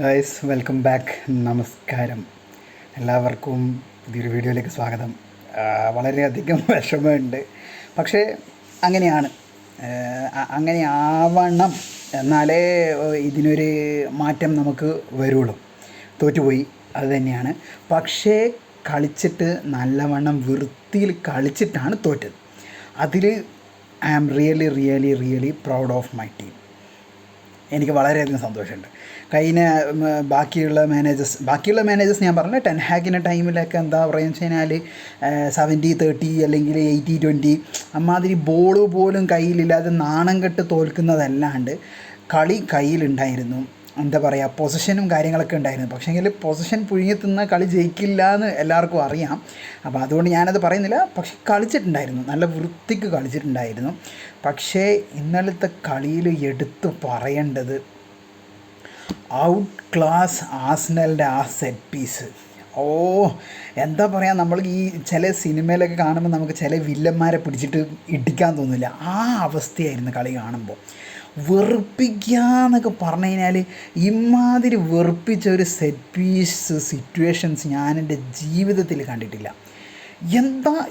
Guys welcome back നമസ്കാരം. എല്ലാവർക്കും പുതിയൊരു വീഡിയോയിലേക്ക് സ്വാഗതം. വളരെയധികം വിഷമമുണ്ട്. പക്ഷേ അങ്ങനെയാണ്. അങ്ങനെ ആവണം എന്നാലേ ഇതിനൊരു മാറ്റം നമുക്ക് വരുള്ളൂ. തോറ്റുപോയി. അത് തന്നെയാണ്. പക്ഷേ കളിച്ചിട്ട് നല്ലവണ്ണം വൃത്തിയിൽ കളിച്ചിട്ടാണ് തോറ്റത്. അതിൽ I am really really really proud of my team എനിക്ക് വളരെയധികം സന്തോഷമുണ്ട്. കഴിഞ്ഞ ബാക്കിയുള്ള മാനേജേഴ്സ് ബാക്കിയുള്ള മാനേജേഴ്സ് ഞാൻ പറഞ്ഞ ടെൻ ഹാക്കിന്റെ ടൈമിലൊക്കെ എന്താ പറയുക വെച്ച് കഴിഞ്ഞാൽ സെവന്റി തേർട്ടി അല്ലെങ്കിൽ എയ്റ്റി ട്വന്റി അമ്മാതിരി ബോൾ പോലും കയ്യിലില്ലാതെ നാണം കെട്ട് തോൽക്കുന്നതല്ലാണ്ട് കളി കയ്യിലുണ്ടായിരുന്നു. എന്താ പറയുക പൊസിഷനും കാര്യങ്ങളൊക്കെ ഉണ്ടായിരുന്നു. പക്ഷേങ്കിൽ പൊസിഷൻ പുഴുങ്ങി തിന്ന കളി ജയിക്കില്ല എന്ന് എല്ലാവർക്കും അറിയാം. അപ്പോൾ അതുകൊണ്ട് ഞാനത് പറയുന്നില്ല. പക്ഷെ കളിച്ചിട്ടുണ്ടായിരുന്നു. നല്ല വൃത്തിക്ക് കളിച്ചിട്ടുണ്ടായിരുന്നു. പക്ഷേ ഇന്നലത്തെ കളിയിൽ എടുത്തു പറയേണ്ടത് ഔട്ട് ക്ലാസ് ആസ്നലിന്റെ ആ സെറ്റ് പീസ് ഓ എന്താ പറയുക നമ്മൾ ഈ ചില സിനിമയിലൊക്കെ കാണുമ്പോൾ നമുക്ക് ചില വില്ലന്മാരെ പിടിച്ചിട്ട് ഇടിക്കാൻ തോന്നില്ല. ആ അവസ്ഥയായിരുന്നു കളി കാണുമ്പോൾ. വെറുപ്പിക്കുക എന്നൊക്കെ പറഞ്ഞു കഴിഞ്ഞാൽ ഇമാതിരി വെറുപ്പിച്ച ഒരു സെറ്റ് പീസ് സിറ്റുവേഷൻസ് ഞാൻ എന്റെ ജീവിതത്തിൽ കണ്ടിട്ടില്ല. എന്താ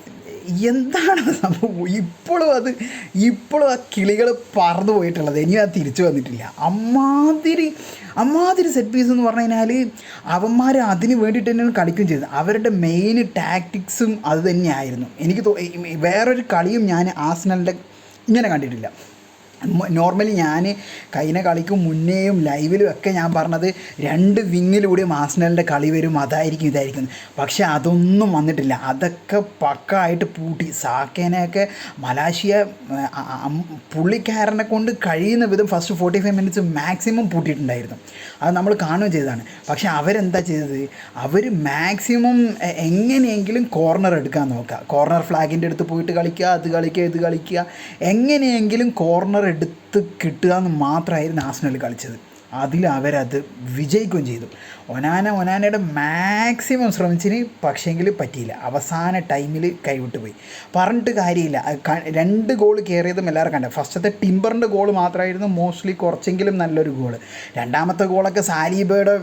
എന്താണ് സംഭവം? ഇപ്പോഴും അത് ഇപ്പോഴും ആ കിളികൾ പറന്നു പോയിട്ടുള്ളത്. ഇനി അത് തിരിച്ചു വന്നിട്ടില്ല. അമ്മാതിരി അമ്മാതിരി സെറ്റ് പീസ് എന്ന് പറഞ്ഞു കഴിഞ്ഞാൽ അവന്മാർ അതിന് വേണ്ടിയിട്ട് തന്നെയാണ് കളിക്കുകയും ചെയ്തത്. അവരുടെ മെയിൻ ടാക്ടിക്സും അത് തന്നെയായിരുന്നു. എനിക്ക് വേറൊരു കളിയും ഞാൻ ആസ്നലിന്റെ ഇങ്ങനെ കണ്ടിട്ടില്ല. നോർമലി ഞാൻ കഴിഞ്ഞ കളിക്കും മുന്നേയും ലൈവിലും ഒക്കെ ഞാൻ പറഞ്ഞത് രണ്ട് വിങ്ങിലൂടെ ആസ്നലിന്റെ കളി വരും അതായിരിക്കും ഇതായിരിക്കും. പക്ഷേ അതൊന്നും വന്നിട്ടില്ല. അതൊക്കെ പക്കായിട്ട് പൂട്ടി. സാക്കേനെയൊക്കെ മലാശിയ പുള്ളിക്കാരനെ കൊണ്ട് കഴിയുന്ന വിധം first forty five minutes maximum പൂട്ടിയിട്ടുണ്ടായിരുന്നു. അത് നമ്മൾ കാണുകയും ചെയ്തതാണ്. പക്ഷേ അവരെന്താ ചെയ്തത്? അവർ മാക്സിമം എങ്ങനെയെങ്കിലും കോർണർ എടുക്കാൻ നോക്കുക. കോർണർ ഫ്ലാഗിന്റെ അടുത്ത് പോയിട്ട് കളിക്കുക അത് കളിക്കുക ഇത് കളിക്കുക. എങ്ങനെയെങ്കിലും കോർണർ എടുത്ത് കിട്ടുക എന്ന് മാത്രമായിരുന്നു ആസ്നൽ കളിച്ചത്. അതിൽ അവരത് വിജയിക്കുകയും ചെയ്തു. ഒനാന ഒനാനയുടെ മാക്സിമം ശ്രമിച്ചിന് പക്ഷേങ്കിൽ പറ്റിയില്ല. അവസാന ടൈമിൽ കൈവിട്ട് പോയി. പറഞ്ഞിട്ട് കാര്യമില്ല. രണ്ട് ഗോൾ കയറിയതും എല്ലാവരും കണ്ടത് ഫസ്റ്റത്തെ ടിമ്പറിന്റെ ഗോൾ മാത്രമായിരുന്നു മോസ്റ്റ്ലി കുറച്ചെങ്കിലും നല്ലൊരു ഗോൾ. രണ്ടാമത്തെ ഗോളൊക്കെ സാലിബയുടെ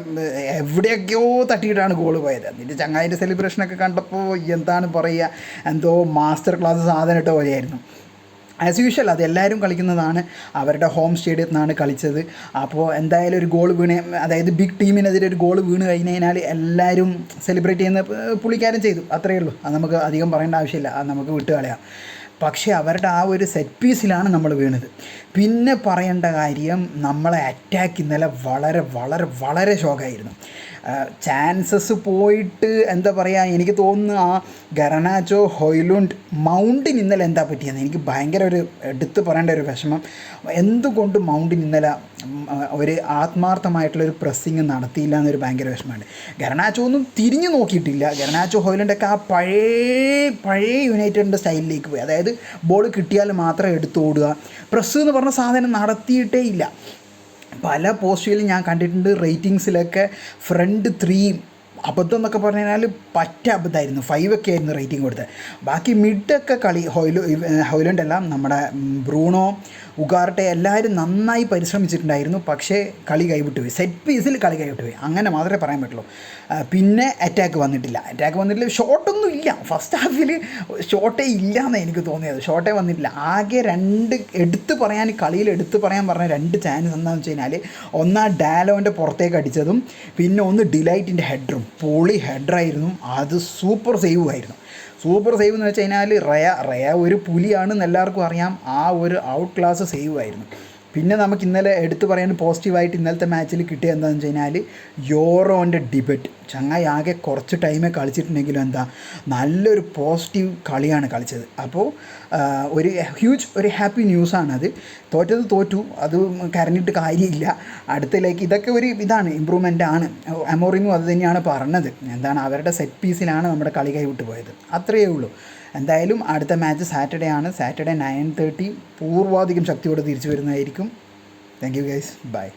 എവിടെയൊക്കെയോ തട്ടിയിട്ടാണ് ഗോൾ പോയത്. എന്നിട്ട് ചങ്ങായിന്റെ സെലിബ്രേഷനൊക്കെ കണ്ടപ്പോൾ എന്താണ് പറയുക? എന്തോ മാസ്റ്റർ ക്ലാസ് സാധനം ഇട്ട പോലെയായിരുന്നു. ആസ് യൂഷ്വൽ അത് എല്ലാവരും കളിക്കുന്നതാണ്. അവരുടെ ഹോം സ്റ്റേഡിയത്തിൽ നിന്നാണ് കളിച്ചത്. അപ്പോൾ എന്തായാലും ഒരു ഗോൾ വീണ് അതായത് ബിഗ് ടീമിനെതിരെ ഒരു ഗോൾ വീണ് കഴിഞ്ഞ് കഴിഞ്ഞാൽ എല്ലാവരും സെലിബ്രേറ്റ് ചെയ്യുന്ന പുള്ളിക്കാരും ചെയ്തു. അത്രയേ ഉള്ളൂ. അത് നമുക്ക് അധികം പറയേണ്ട ആവശ്യമില്ല. അത് നമുക്ക് വിട്ടുകളയാം പക്ഷേ അവരുടെ ആ ഒരു സെറ്റ് പീസിലാണ് നമ്മൾ വീണത്. പിന്നെ പറയേണ്ട കാര്യം നമ്മളെ അറ്റാക്ക് ഇന്നലെ വളരെ വളരെ വളരെ ഷോക്കായിരുന്നു ചാൻസസ് പോയിട്ട് എന്താ പറയുക എനിക്ക് തോന്നുന്നു ആ ഗറനാച്ചോ ഹൊയ്ലുണ്ട് മൗണ്ടിന് ഇന്നലെ എന്താ പറ്റിയെന്ന്. എനിക്ക് ഭയങ്കര ഒരു എടുത്തു പറയേണ്ട ഒരു വിഷമം. എന്തുകൊണ്ട് മൗണ്ടിന് ഇന്നലെ ഒരു ആത്മാർത്ഥമായിട്ടുള്ള ഒരു പ്രസ്സിങ് നടത്തിയില്ല എന്നൊരു ഭയങ്കര വിഷമമുണ്ട്. ഗറനാച്ചോ ഒന്നും തിരിഞ്ഞു നോക്കിയിട്ടില്ല. ഗറനാച്ചോ ഹൊയ്ലുണ്ടൊക്കെ ആ പഴയ പഴയ യുണൈറ്റഡിന്റെ സ്റ്റൈലിലേക്ക് പോയി. അതായത് ബോൾ കിട്ടിയാൽ മാത്രം എടുത്തു ഓടുക. പ്രസ് എന്ന് പറഞ്ഞ സാധനം നടത്തിയിട്ടേ ഇല്ല. പല പോസ്റ്റുകളിലും ഞാൻ കണ്ടിട്ടുണ്ട് റേറ്റിങ്സിലൊക്കെ ഫ്രണ്ട് ത്രീ അബദ്ധം എന്നൊക്കെ പറഞ്ഞു കഴിഞ്ഞാൽ പറ്റ അബദ്ധമായിരുന്നു. ഫൈവ് ഒക്കെ ആയിരുന്നു റേറ്റിംഗ് കൊടുത്തത്. ബാക്കി മിഡൊക്കെ കളി ഹോയിലു ഹോയിലണ്ട് എല്ലാം നമ്മുടെ ബ്രൂണോ ഉഗാർട്ടെ എല്ലാവരും നന്നായി പരിശ്രമിച്ചിട്ടുണ്ടായിരുന്നു. പക്ഷേ കളി കൈവിട്ടു പോയി സെറ്റ് പീസിൽ കളി കൈവിട്ടു പോയി അങ്ങനെ മാത്രമേ പറയാൻ പറ്റുള്ളൂ. പിന്നെ അറ്റാക്ക് വന്നിട്ടില്ല. അറ്റാക്ക് വന്നിട്ടില്ല. ഷോട്ടൊന്നും ഇല്ല. ഫസ്റ്റ് ഹാഫിൽ ഷോട്ടേ ഇല്ല എന്നാണ് എനിക്ക് തോന്നിയത്. ഷോട്ടേ വന്നിട്ടില്ല. ആകെ രണ്ട് എടുത്തു പറയാൻ കളിയിൽ എടുത്തു പറയാൻ പറഞ്ഞ രണ്ട് ചാൻസ് എന്താണെന്ന് വെച്ച് കഴിഞ്ഞാൽ ഒന്നാ ഡാലോന്റെ പുറത്തേക്ക് അടിച്ചതും പിന്നെ ഒന്ന് ഡിലൈറ്റിന്റെ ഹെഡറും പൊളി ഹെഡറായിരുന്നു അത് സൂപ്പർ സേവ് ആയിരുന്നു. സൂപ്പർ സേവ് എന്ന് വെച്ച് കഴിഞ്ഞാൽ റയ റയ ഒരു പുലിയാണെന്ന് എല്ലാവർക്കും അറിയാം. ആ ഒരു ഔട്ട് ക്ലാസ് സേവ് ആയിരുന്നു. പിന്നെ നമുക്ക് ഇന്നലെ എടുത്തു പറയാൻ പോസിറ്റീവായിട്ട് ഇന്നലത്തെ മാച്ചിൽ കിട്ടിയ എന്താണെന്ന് വെച്ച് കഴിഞ്ഞാൽ യോറോന്റെ ഡിബറ്റ് ചങ്ങായി ആകെ കുറച്ച് ടൈമേ കളിച്ചിട്ടുണ്ടെങ്കിലും എന്താ നല്ലൊരു പോസിറ്റീവ് കളിയാണ് കളിച്ചത്. അപ്പോൾ ഒരു ഹ്യൂജ് ഒരു ഹാപ്പി ന്യൂസാണത് തോറ്റത് തോറ്റു അത് കരഞ്ഞിട്ട് കാര്യമില്ല. അടുത്തിലേക്ക് ഇതൊക്കെ ഒരു ഇതാണ് ഇമ്പ്രൂവ്മെന്റ് ആണ്. അമോറിനും അത് തന്നെയാണ് പറഞ്ഞത്. എന്താണ് അവരുടെ സെറ്റ് പീസിലാണ് നമ്മുടെ കളി കൈവിട്ട് പോയത്. അത്രയേ ഉള്ളൂ. എന്തായാലും അടുത്ത മാച്ച് സാറ്റർഡേ ആണ്. സാറ്റർഡേ നയൻ തേർട്ടി പൂർവാധികം ശക്തിയോടെ തിരിച്ചു വരുന്നതായിരിക്കും. Thank you guys bye